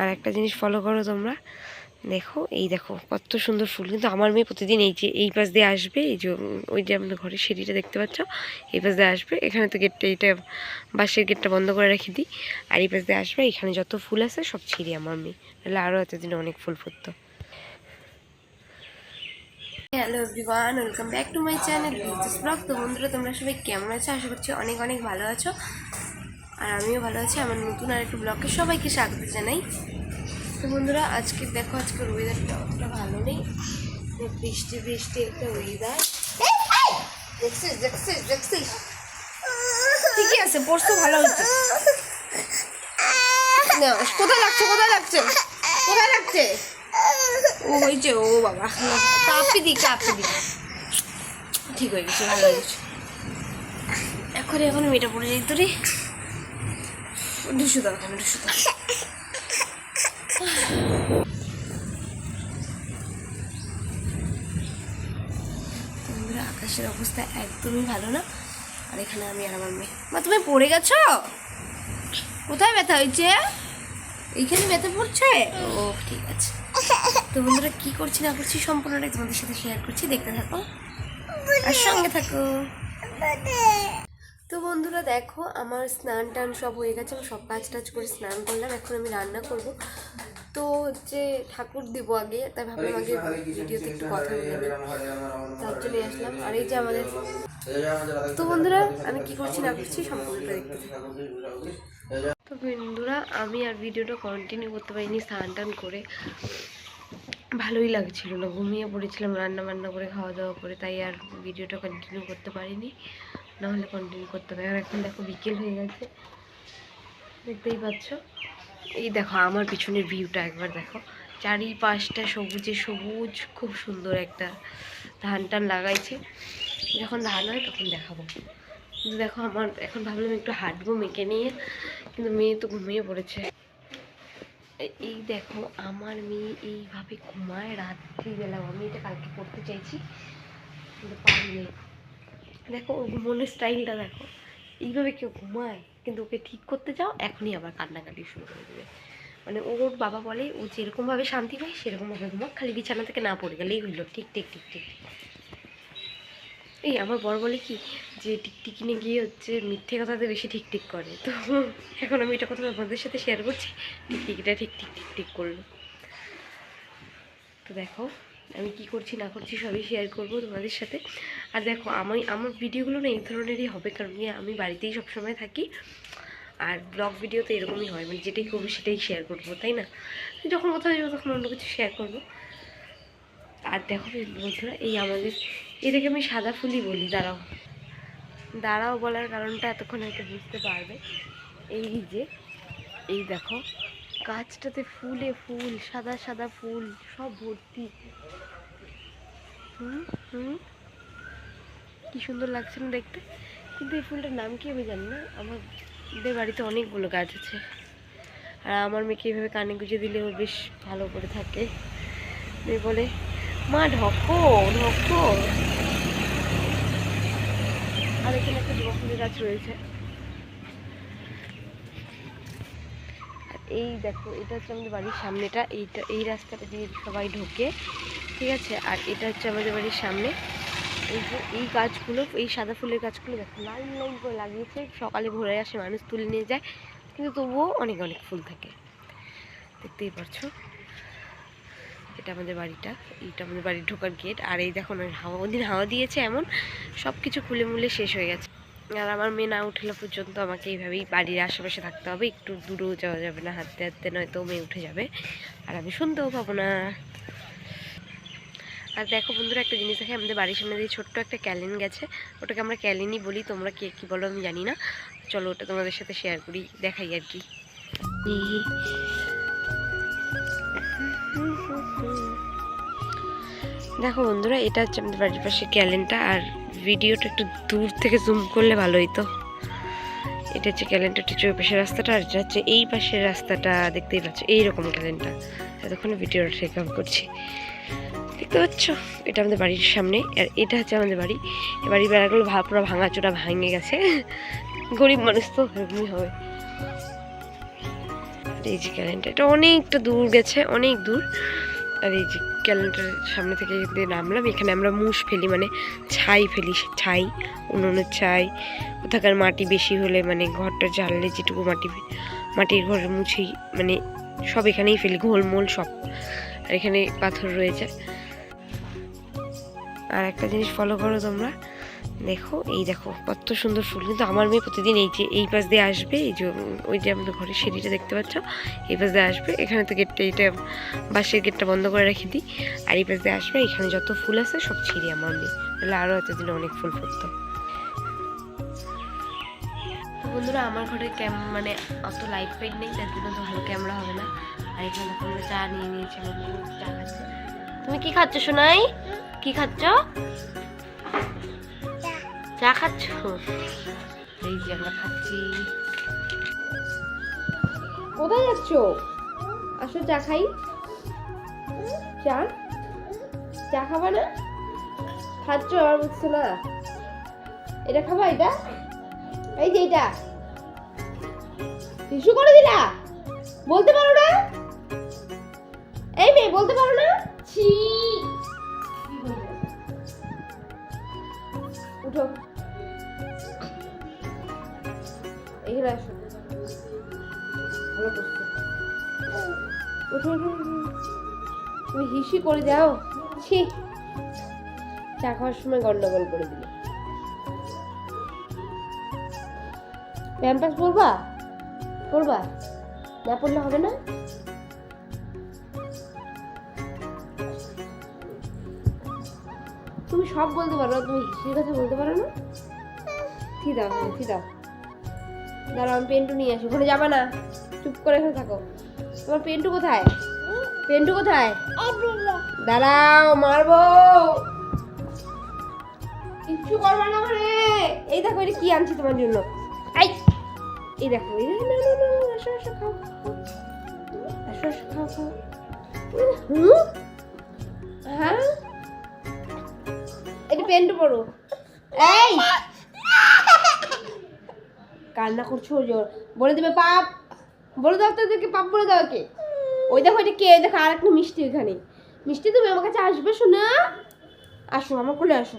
আর একটা জিনিস ফলো করো তোমরা। দেখো, এই দেখো, কত সুন্দর ফুল। কিন্তু আমার মেয়ে প্রতিদিন এই যে, এই পাশ দিয়ে আসবে, এই যে ওই যে আমাদের ঘরের সিঁড়িটা দেখতে পাচ্ছ, এই পাশ দিয়ে আসবে। এখানে তো গেটটা এইটা বাসের গেটটা বন্ধ করে রেখে দিই। আর এই পাশ দিয়ে আসবে, এখানে যত ফুল আছে সব ছিঁড়ি আমার মেয়ে। নাহলে আরও এতদিন অনেক ফুল ফুটতো। Hello everyone welcome back to my channel vlog তো বন্ধুরা, তোমরা সবাই কেমন আছো? আশা করছি অনেক অনেক ভালো আছো। আর আমিও ভালো আছি আমার নতুন আর একটু ব্লগে সবাইকে স্বাগত জানাই। তো বন্ধুরা আজকে দেখো আজকের ওয়েদারটা অতটা ভালো নেই। বৃষ্টি বৃষ্টি একটা ওয়েদার দেখছিস দেখছিস দেখছিস? ঠিকই আছে পড়ছো ভালো হচ্ছে। না, কোথায় লাগছে কোথায় লাগছে? কোথায় লাগছে? ও হয়েছে ও বাবা। কাঁপি দি কাঁপি দি। ঠিক হয়ে গেছে ভালো হয়ে গেছে। এখন এখন মেয়েটা পড়ে যাই তোরে। ঢুসু দাও কেন দাও। আকাশের অবস্থা একদমই ভালো না। আর এখানে আমি আর আমার মেয়ে। মা, তুমি পড়ে গেছো? কোথায় ব্যথা হয়েছে? এইখানে ব্যথা পড়ছে? ও, ঠিক আছে। তো বন্ধুরা, কি করছি না করছি সম্পূর্ণটাই তোমাদের সাথে শেয়ার করছি। দেখতে থাকো। আর সঙ্গে থাকো। তো বন্ধুরা দেখো, আমার স্নান টান সব হয়ে গেছে, আমি সব কাজ টাজ করে স্নান করলাম, এখন আমি রান্না করব। তো হচ্ছে ঠাকুর দিব আগে, তাই ভাবলাম আগে ভিডিওতে একটু কথা বলে তার জন্য আসলাম। আর এই যে আমাদের তো বন্ধুরা, আমি কি করছি না করছি সম্পূর্ণটা দেখতে তো বন্ধুরা, আমি আর ভিডিওটা কন্টিনিউ করতে পারিনি স্নান টান করে। ভালোই লাগছিল না, ঘুমিয়ে পড়েছিলাম রান্না বান্না করে, খাওয়া দাওয়া করে, তাই আর ভিডিওটা কন্টিনিউ করতে পারিনি। না হলে কন্টিনিউ করতে হবে। আর এখন দেখো বিকেল হয়ে গেছে। দেখতেই পাচ্ছ। এই দেখো আমার পিছনের ভিউটা একবার দেখো। চারিপাশটা সবুজে সবুজ, খুব সুন্দর একটা ধান টান লাগাইছে। যখন ধান হয় তখন দেখাবো। কিন্তু দেখো আমার, এখন ভাবলাম একটু হাঁটবো মেয়েকে নিয়ে, কিন্তু মেয়ে তো ঘুমিয়ে পড়েছে। এই দেখো আমার মেয়ে এইভাবে ঘুমায় রাত্রিবেলা আমি এটা কালকে করতে চাইছি, কিন্তু পারিনি দেখো, ওর ঘুমানোর স্টাইলটা দেখো। এইভাবে কেউ ঘুমায়, কিন্তু ওকে ঠিক করতে যাও এখনই আবার কান্নাকাটি শুরু করে দেবে। মানে ওর বাবা বলে, ও যেরকমভাবে শান্তি পায় সেরকমভাবে ঘুমাক, খালি বিছানা থেকে না পড়ে গেলেই হইল। ঠিক ঠিক ঠিক ঠিক এই আমার বড় বলে কি, যে টিকটিকিনে গিয়ে হচ্ছে মিথ্যে কথাতে বেশি ঠিক ঠিক করে। তো এখন আমি এটা কথা আপনাদের সাথে শেয়ার করছি, টিকটিকিটা ঠিক ঠিক ঠিক ঠিক করল। তো দেখো আমি কি করছি, না করছি সবই শেয়ার করব তোমাদের সাথে। আর দেখো, আমি, আমার ভিডিওগুলো না এই ধরনেরই হবে, কারণ কি আমি বাড়িতেই সবসময় থাকি। আর ব্লগ ভিডিও তো এরকমই হয় মানে যেটাই করব সেটাই শেয়ার করব, তাই না? যখন কোথাও যাব তখন অন্য কিছু শেয়ার করব। আর দেখো বন্ধুরা, এই আমাদের এটাকে আমি সাদা ফুলই বলি, দাঁড়াও। দাঁড়াও বলার কারণটা এতক্ষণ হয়তো বুঝতে পারবে। এই যে, এই দেখো গাছটাতে ফুলে ফুল, সাদা সাদা ফুল, সব ভর্তি। হুম হুম। কি সুন্দর লাগছে না দেখতে? কিন্তু এই ফুলটার নাম কি আমি জানি না। আমাদের বাড়িতে অনেকগুলো গাছ আছে। আর আমার মেয়েকে এইভাবে কানে গুঁজে দিলে ও বেশ ভালো করে থাকে। বলে, মা, ঢকো ঢকো। আর এখানে একটা জবা ফুলের গাছ রয়েছে আর এই দেখো, এটা হচ্ছে আমাদের বাড়ির সামনেটা। এইটা, এই রাস্তাটা দিয়ে সবাই ঢোকে, ঠিক আছে? আর এটা হচ্ছে আমাদের বাড়ির সামনে। এই যে, এই গাছগুলো, এই সাদা ফুলের গাছগুলো দেখো লাইন লাইন করে লাগিয়েছে। সকালে ভোরে আসে মানুষ তুলে নিয়ে যায়, কিন্তু তবুও অনেক অনেক ফুল থাকে। দেখতেই পারছ? এটা আমাদের বাড়িটা। এইটা আমাদের বাড়ির ঢোকার গেট আর এই দেখো হাওয়া, ওদিন হাওয়া দিয়েছে এমন সব কিছু খুলে মুলে শেষ হয়ে গেছে। আর আমার মেয়ে না উঠলে পর্যন্ত আমাকে এইভাবেই বাড়ির আশেপাশে থাকতে হবে। একটু দূরেও যাওয়া যাবে না, হাঁটতে হাঁটতে নয়তো মেয়ে উঠে যাবে। আর আমি শুনতেও পাবো না। আর দেখো বন্ধুরা, একটা জিনিস দেখে আমাদের বাড়ির সামনে দিয়ে ছোট্ট একটা ক্যালেন গেছে। ওটাকে আমরা ক্যালেনই বলি, তোমরা কে কী বলো আমি জানি না। চলো ওটা তোমাদের সাথে শেয়ার করি, দেখাই আর কি। দেখো বন্ধুরা, এটা হচ্ছে আমাদের বাড়ির পাশে ক্যালেনটা, আর ভিডিওটা একটু দূর থেকে জুম করলে ভালো হতো এটা হচ্ছে ক্যালেন্ডার হচ্ছে ওই পাশের রাস্তাটা, আর এটা হচ্ছে এই পাশের রাস্তাটা, দেখতেই পাচ্ছ, এইরকম ক্যালেন্ডার এতক্ষণে ভিডিওটা আপ করছি। দেখতে পাচ্ছ, এটা আমাদের বাড়ির সামনে, আর এটা হচ্ছে আমাদের বাড়ি। বাড়ির বেড়াগুলো পুরো ভাঙাচোরা ভেঙে গেছে। গরিব মানুষ তো এরকমই হবে। এই যে ক্যালেন্ডার এটা অনেকটা দূর গেছে, অনেক দূর। আর এই যে ক্যালেন্ডারের সামনে থেকে যদি নামলাম, এখানে আমরা মুষ ফেলি মানে ছাই ফেলি ছাই উনুনের ছাই, কোথাকার মাটি বেশি হলে মানে ঘরটা জ্বাললে যেটুকু মাটি, মাটির ঘরের মুছেই মানে সব এখানেই ফেলি ঘোলমোল সব। আর এখানে পাথর রয়েছে। আর একটা জিনিস ফলো করো তোমরা দেখো, এই দেখো, কত সুন্দর ফুল। কিন্তু আমার মেয়ে প্রতিদিন এই যে, এই পাশ দিয়ে আসবে, এই যে, ওই যে আমাদের ঘরের সিঁড়িটা দেখতে পাচ্ছ, এই পাশ দিয়ে আসবে। এখানে তো গেটটা এটা বাসের গেটটা বন্ধ করে রেখে দিই। আর এই পাশ দিয়ে আসবে, এখানে যত ফুল আছে সব ছিঁড়ি আমার মেয়ে। তাহলে আরও এতদিন অনেক ফুল ফুটতো। বন্ধুরা, আমার ঘরে ক্যাম মানে অত লাইট ফাইট নেই, তার জন্য তো ভালো ক্যামেরা হবে না। আর এখানে আমরা চা নিয়ে নিয়েছি চা তুমি কি খাচ্ছ, সোনাই? কি খাচ্ছ? চা খাচ্ছ? এই যে আমরা খাচ্ছি। কোথায় যাচ্ছ? আসো চা খাই। চা? চা খাবা না? খাচ্ছ আর বুঝছ না? এটা খাবা এটা? এই যে এটা। শিশু করে দিলা? বলতে পারো না? এই মেয়ে বলতে পারো না? ছি। উঠো। তুমি হিসি করে যাও। ছি। চা খাওয়ার সময় গন্ডগোল করে দিলে। প্যাম্পাস পরবা? পরবা? না পড়লে হবে না? তুমি সব বলতে পারো, তুমি হিসির কথা বলতে পারো না? দাও হ্যাঁ থি দাও। দাঁড়াও আমি পেন্টু নিয়ে আসি। ওখানে যাবা না? চুপ করে এখানে থাকো। তোমার পেন্টু কোথায়? পেন্টু কোথায়? দাঁড়াও মারবো। কিচ্ছু করবা না মানে এই দেখো এটা কি আনছি তোমার জন্য? এই এই দেখো এই দেখো না না না আসো আসো খাও। আসো আসো খাও খাও। হুম? হ্যাঁ? এটা পেন্টু পড়ো এই! কান্না করছ জোর। বলে দেবে পাপ। বলে দাও তাদেরকে পাপ বলে দাও কে ওই দেখো এটা কে? দেখো আর একটা মিষ্টি এখানে। মিষ্টি তুমি আমার কাছে আসবে শোনা? আসো আমার কোলে আসো।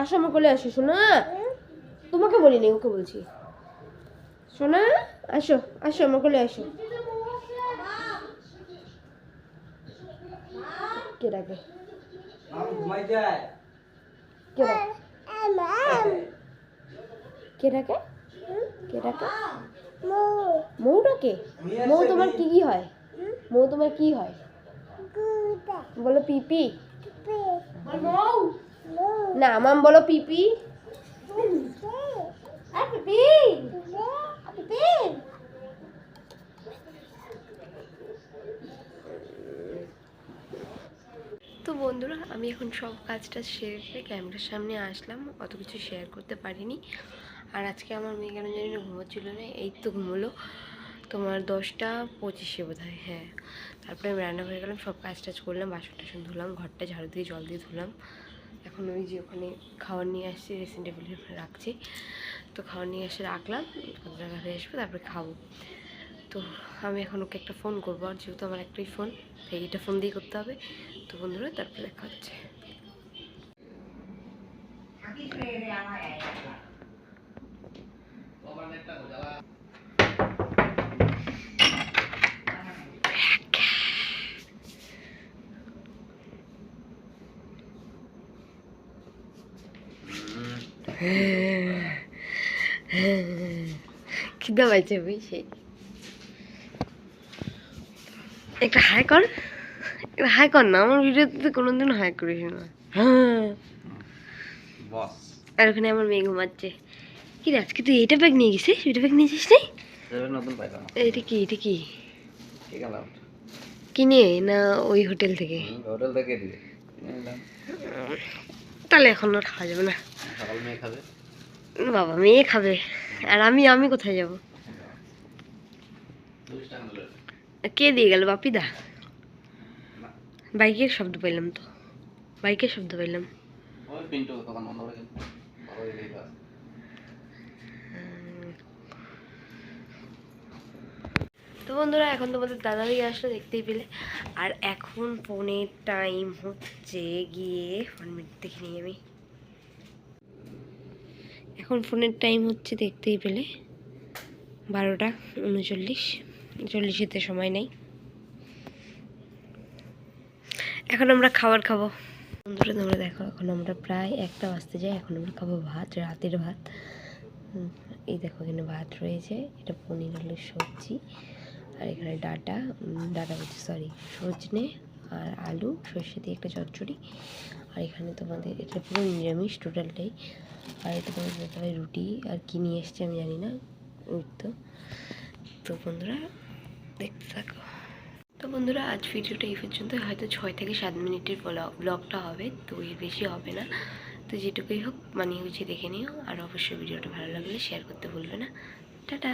আসো আমার কোলে আসো শোনা? তোমাকে বলিনি ওকে বলছি। শোনা? আসো আসো আমার কোলে আসো। কে ডাকে? কে ডাকে? কে ডাকে? কে ডাকে মৌ ডাকে মৌ তোমার কি কি হয়? মৌ তোমার কি হয়? বলো পিপি। না মাম বলো পিপি। তো বন্ধুরা আমি এখন সব কাজটা সেরে ক্যামেরার সামনে আসলাম। অত কিছু শেয়ার করতে পারিনি। আর আজকে আমার মেয়ে কেন জানি না ঘুমোচ্ছিল না, এই তো ঘুমোলো। তোমার দশটা পঁচিশে বোধ হয়। হ্যাঁ তারপরে আমি রান্না করে গেলাম, সব কাজ টাজ করলাম বাসন টাসন ধুলাম, ঘরটা ঝাড়ু দিয়ে, জল দিয়ে ধুলাম। এখন ওই যে ওখানে খাওয়ার নিয়ে আসছি ড্রেসিং টেবিলের উপরে রাখছি। তো খাবার নিয়ে এসে রাখলাম টাকা হয়ে আসবে, তারপরে খাব। তো আমি এখন ওকে একটা ফোন করব, আর যেহেতু আমার একটাই ফোন তাই এটা ফোন দিয়ে করতে হবে। তো বন্ধুরা, তারপরে দেখা হচ্ছে। খিদা পাইছে বুঝছি একটা হাই কর। একটা হাই কর না আমার ভিডিওতে কোনোদিন হাই করিস না। আর ওখানে আমার মেয়ে ঘুমাচ্ছে। কি রে আজকে তুই এইটা ব্যাগ নিয়ে গেছিস? ওইটা ব্যাগ নিয়েছিস নি? এটা এটা কি এটা কি? কিনে না ওই হোটেল থেকে? হোটেল থেকে। তাহলে এখন আর খাওয়া যাবে না। সকাল মেয়ে খাবে? বাবা মেয়ে খাবে। আর আমি আমি কোথায় যাব। কে দিয়ে গেল? বাপিদা? বাইকের শব্দ পাইলাম তো। বাইকের শব্দ পাইলাম ওই পিন্টু দোকান বন্ধ করে দিন বড় হয়ে গেছে। তো বন্ধুরা, এখন তোমাদের দাদাভাই আসলে দেখতেই পেলে। আর এখন ফোনের টাইম হচ্ছে গিয়ে মিনিট দেখে নিই আমি। এখন ফোনের টাইম হচ্ছে দেখতেই পেলে, বারোটা উনচল্লিশ। চল্লিশেতে সময় নেই। এখন আমরা খাবার খাব। বন্ধুরা, তোমরা দেখো, এখন আমরা প্রায় একটা বাজতে যাই এখন আমরা খাব ভাত, রাতের ভাত। এই দেখো এখানে ভাত রয়েছে, এটা পনির আলুর সবজি। আর এখানে ডাটা ডাটা বলছি সরি সজনে আর আলু, সর্ষে দিয়ে একটা চচ্চড়ি। আর এখানে তোমাদের, এটা পুরো নিরামিষ টোটালটাই। আর এটা তোমাদের রুটি, আর কি নিয়ে এসছে আমি জানি না। তো। তো বন্ধুরা, দেখতে থাকো। তো বন্ধুরা, আজ ভিডিওটা এই পর্যন্ত হয়তো ছয় থেকে সাত মিনিটের ব্লগটা হবে, তো এর বেশি হবে না। তো যেটুকুই হোক মানে হচ্ছে দেখে নিও। আর অবশ্যই ভিডিওটা ভালো লাগলে শেয়ার করতে ভুলবে না। টাটা!